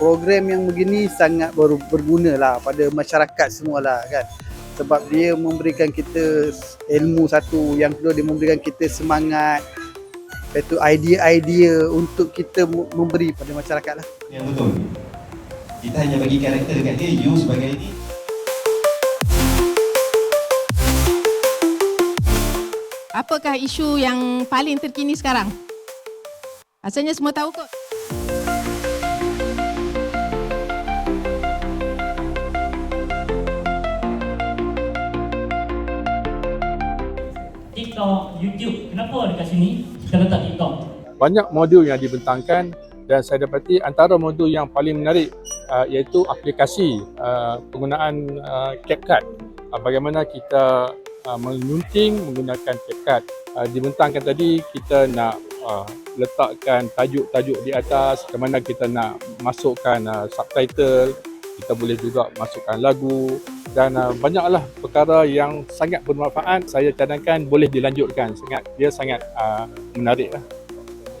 program yang begini sangat ber, berguna lah pada masyarakat semualah kan sebab dia memberikan kita ilmu satu yang kedua dia memberikan kita semangat Lepas tu idea-idea untuk kita memberi pada masyarakat lah yang betul. Kita hanya bagi karakter dekat dia, you sebagai ni. Apakah isu yang paling terkini sekarang? Rasanya semua tahu kot. TikTok, YouTube. Kenapa dekat sini kita letak TikTok? banyak modul yang dibentangkan dan saya dapati antara modul yang paling menarik uh, iaitu aplikasi uh, penggunaan uh, CapCut. Uh, bagaimana kita uh, menyunting menggunakan CapCut. Uh, dibentangkan tadi kita nak uh, letakkan tajuk-tajuk di atas, ke mana kita nak masukkan uh, subtitle, kita boleh juga masukkan lagu dan uh, banyaklah perkara yang sangat bermanfaat saya cadangkan boleh dilanjutkan sangat dia sangat uh, menarik lah.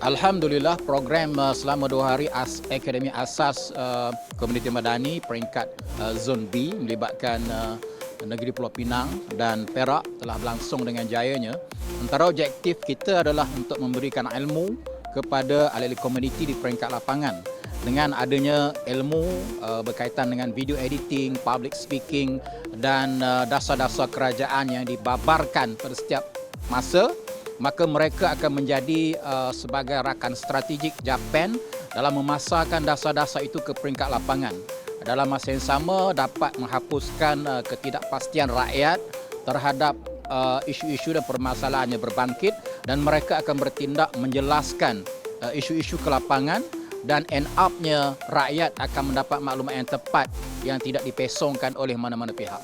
Alhamdulillah program uh, selama dua hari As Akademi Asas uh, Komuniti Madani peringkat uh, Zon B melibatkan uh, negeri Pulau Pinang dan Perak telah berlangsung dengan jayanya. Antara objektif kita adalah untuk memberikan ilmu kepada ahli komuniti di peringkat lapangan dengan adanya ilmu uh, berkaitan dengan video editing, public speaking dan uh, dasar-dasar kerajaan yang dibabarkan pada setiap masa maka mereka akan menjadi uh, sebagai rakan strategik Japan dalam memasarkan dasar-dasar itu ke peringkat lapangan. Dalam masa yang sama dapat menghapuskan uh, ketidakpastian rakyat terhadap Uh, isu-isu uh, dan permasalahannya berbangkit dan mereka akan bertindak menjelaskan uh, isu-isu ke lapangan dan end upnya rakyat akan mendapat maklumat yang tepat yang tidak dipesongkan oleh mana-mana pihak.